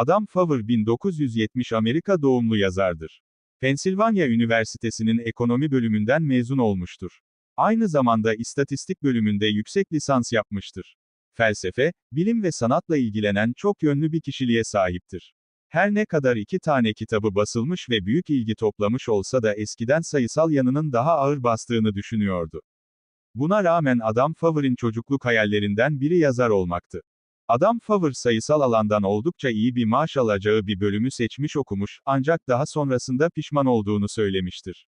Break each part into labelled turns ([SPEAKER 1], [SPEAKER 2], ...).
[SPEAKER 1] Adam Favre 1970 Amerika doğumlu yazardır. Pensilvanya Üniversitesi'nin ekonomi bölümünden mezun olmuştur. Aynı zamanda istatistik bölümünde yüksek lisans yapmıştır. Felsefe, bilim ve sanatla ilgilenen çok yönlü bir kişiliğe sahiptir. Her ne kadar iki tane kitabı basılmış ve büyük ilgi toplamış olsa da eskiden sayısal yanının daha ağır bastığını düşünüyordu. Buna rağmen Adam Favre'in çocukluk hayallerinden biri yazar olmaktı. Adam Favre sayısal alandan oldukça iyi bir maaş alacağı bir bölümü seçmiş okumuş, ancak daha sonrasında pişman olduğunu söylemiştir.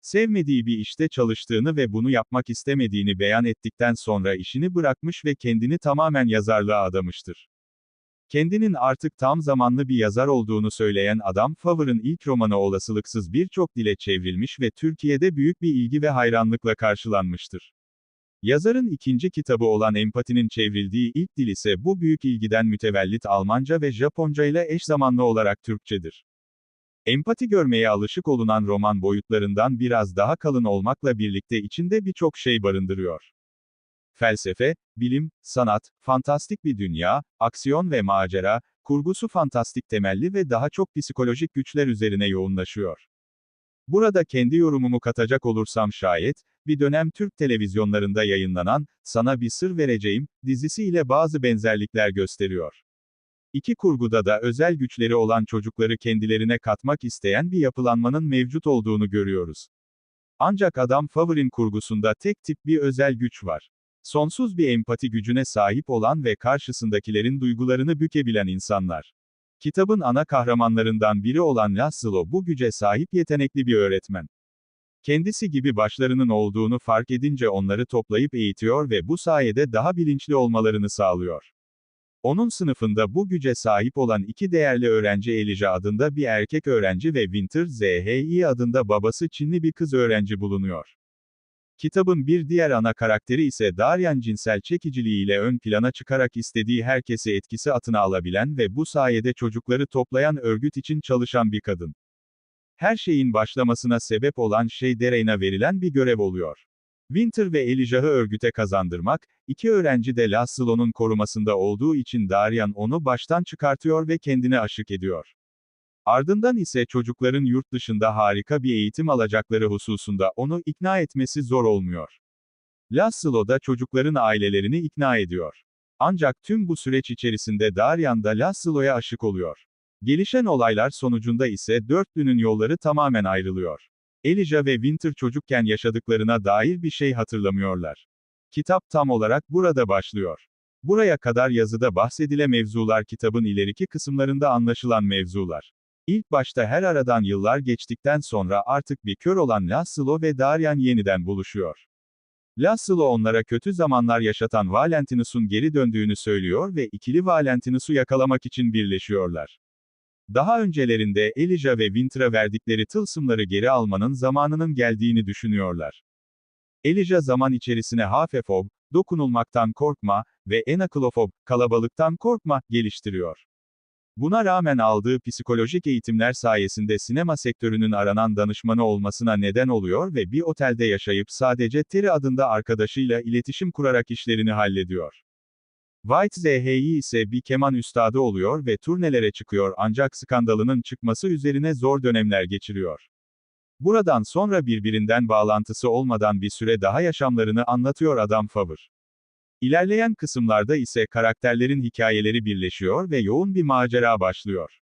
[SPEAKER 1] Sevmediği bir işte çalıştığını ve bunu yapmak istemediğini beyan ettikten sonra işini bırakmış ve kendini tamamen yazarlığa adamıştır. Kendinin artık tam zamanlı bir yazar olduğunu söyleyen adam Favre'ın ilk romanı olasılıksız birçok dile çevrilmiş ve Türkiye'de büyük bir ilgi ve hayranlıkla karşılanmıştır. Yazarın ikinci kitabı olan Empatinin çevrildiği ilk dil ise bu büyük ilgiden mütevellit Almanca ve Japonca ile eş zamanlı olarak Türkçedir. Empati görmeye alışık olunan roman boyutlarından biraz daha kalın olmakla birlikte içinde birçok şey barındırıyor. Felsefe, bilim, sanat, fantastik bir dünya, aksiyon ve macera, kurgusu fantastik temelli ve daha çok psikolojik güçler üzerine yoğunlaşıyor. Burada kendi yorumumu katacak olursam şayet, bir dönem Türk televizyonlarında yayınlanan, Sana Bir Sır Vereceğim, dizisi ile bazı benzerlikler gösteriyor. İki kurguda da özel güçleri olan çocukları kendilerine katmak isteyen bir yapılanmanın mevcut olduğunu görüyoruz. Ancak Adam Favre'in kurgusunda tek tip bir özel güç var. Sonsuz bir empati gücüne sahip olan ve karşısındakilerin duygularını bükebilen insanlar. Kitabın ana kahramanlarından biri olan Laszlo bu güce sahip yetenekli bir öğretmen. Kendisi gibi başlarının olduğunu fark edince onları toplayıp eğitiyor ve bu sayede daha bilinçli olmalarını sağlıyor. Onun sınıfında bu güce sahip olan iki değerli öğrenci Elijah adında bir erkek öğrenci ve Winter Zhi adında babası Çinli bir kız öğrenci bulunuyor. Kitabın bir diğer ana karakteri ise Daryan cinsel çekiciliğiyle ön plana çıkarak istediği herkesi etkisi altına alabilen ve bu sayede çocukları toplayan örgüt için çalışan bir kadın. Her şeyin başlamasına sebep olan şey Dereyna verilen bir görev oluyor. Winter ve Elijah'ı örgüte kazandırmak, iki öğrenci de Laszlo'nun korumasında olduğu için Daryan onu baştan çıkartıyor ve kendine aşık ediyor. Ardından ise çocukların yurt dışında harika bir eğitim alacakları hususunda onu ikna etmesi zor olmuyor. Laszlo da çocukların ailelerini ikna ediyor. Ancak tüm bu süreç içerisinde Daryan da Laszlo'ya aşık oluyor. Gelişen olaylar sonucunda ise dörtlünün yolları tamamen ayrılıyor. Elijah ve Winter çocukken yaşadıklarına dair bir şey hatırlamıyorlar. Kitap tam olarak burada başlıyor. Buraya kadar yazıda bahsedile mevzular kitabın ileriki kısımlarında anlaşılan mevzular. İlk başta her aradan yıllar geçtikten sonra artık bir kör olan Laszlo ve Daryan yeniden buluşuyor. Laszlo onlara kötü zamanlar yaşatan Valentinus'un geri döndüğünü söylüyor ve ikili Valentinus'u yakalamak için birleşiyorlar. Daha öncelerinde Elijah ve Winter'a verdikleri tılsımları geri almanın zamanının geldiğini düşünüyorlar. Elijah zaman içerisine hafefob, dokunulmaktan korkma ve enaklofob, kalabalıktan korkma, geliştiriyor. Buna rağmen aldığı psikolojik eğitimler sayesinde sinema sektörünün aranan danışmanı olmasına neden oluyor ve bir otelde yaşayıp sadece Terry adında arkadaşıyla iletişim kurarak işlerini hallediyor. White ZHI ise bir keman üstadı oluyor ve turnelere çıkıyor ancak skandalının çıkması üzerine zor dönemler geçiriyor. Buradan sonra birbirinden bağlantısı olmadan bir süre daha yaşamlarını anlatıyor Adam Favre. İlerleyen kısımlarda ise karakterlerin hikayeleri birleşiyor ve yoğun bir macera başlıyor.